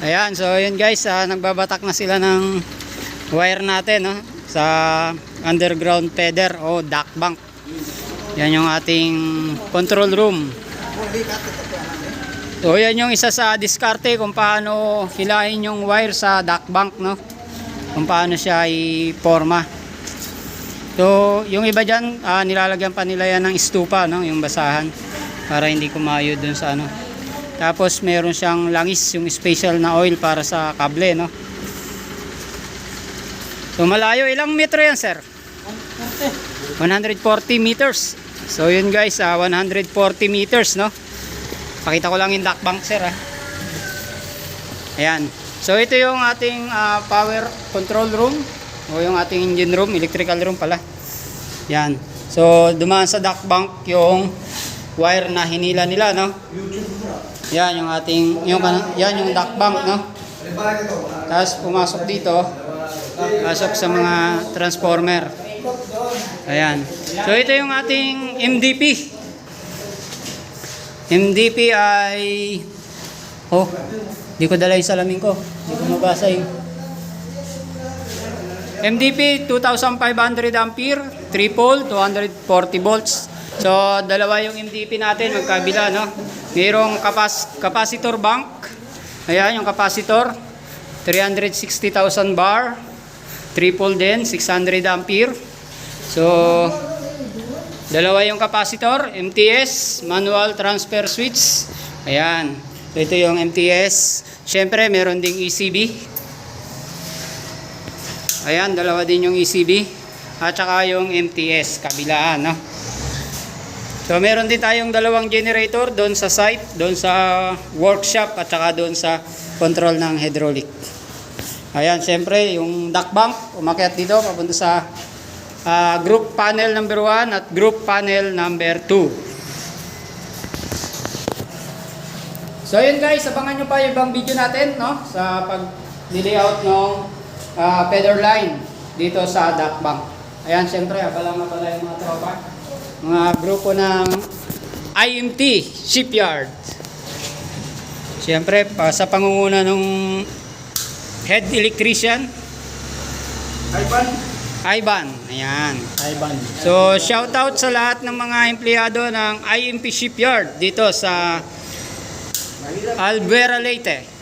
Ayan, so yun guys, ah, nagbabatak na sila ng wire natin no? sa underground feeder o duct bank. Yan yung ating control room. So yan yung isa sa diskarte kung paano hilahin yung wire sa duct bank no. Kung paano siya i-forma. So yung iba diyan nilalagyan pa nila yan ng stupa no, yung basahan para hindi kumayo dun sa ano. Tapos meron siyang langis yung special na oil para sa kable no. So malayo ilang metro yan sir? 140 meters. So yun guys, ah, 140 meters no. Pakita ko lang yung duct bank sir ah. Ayan. So ito yung ating ah, power control room o yung ating engine room, electrical room pala. Yan. So dumaan sa duct bank yung wire na hinila nila no. Yan yung ating yung yan yung duct bank no. Tapos pumasok dito pasok sa mga transformer. Ayan. So ito yung ating MDP. MDP ay Oh, di ko dala yung salamin ko. Di ko mabasa yung MDP 2500 ampere, 3 pole, 240 volts. So, dalawa yung MDP natin, magkabila, no? Mayroong kapas capacitor bank. Ayan, yung capacitor. 360,000 bar. 3 pole din, 600 ampere. So, dalawa yung capacitor, MTS, manual transfer switch. Ayan. So, ito yung MTS. Siyempre, meron ding ECB. Ayan, dalawa din yung ECB. At saka yung MTS, kabilaan, no? So, meron din tayong dalawang generator doon sa site, doon sa workshop, at saka doon sa control ng hydraulic. Ayan, siyempre, yung duct bank, umakyat dito, papunta sa ah, group panel number 1 at group panel number 2. So yun guys, abangan nyo pa yung ibang video natin no? sa pag-layout ng uh, feather line dito sa duct bank. Ayan, siyempre, abala nga pala yung mga tropa. Mga grupo ng IMT Shipyard. Siyempre, pa, sa pangunguna ng head electrician, Ivan. Ivan. Ayan. Ivan. So, shout out sa lahat ng mga empleyado ng IMP Shipyard dito sa Albuera Leyte.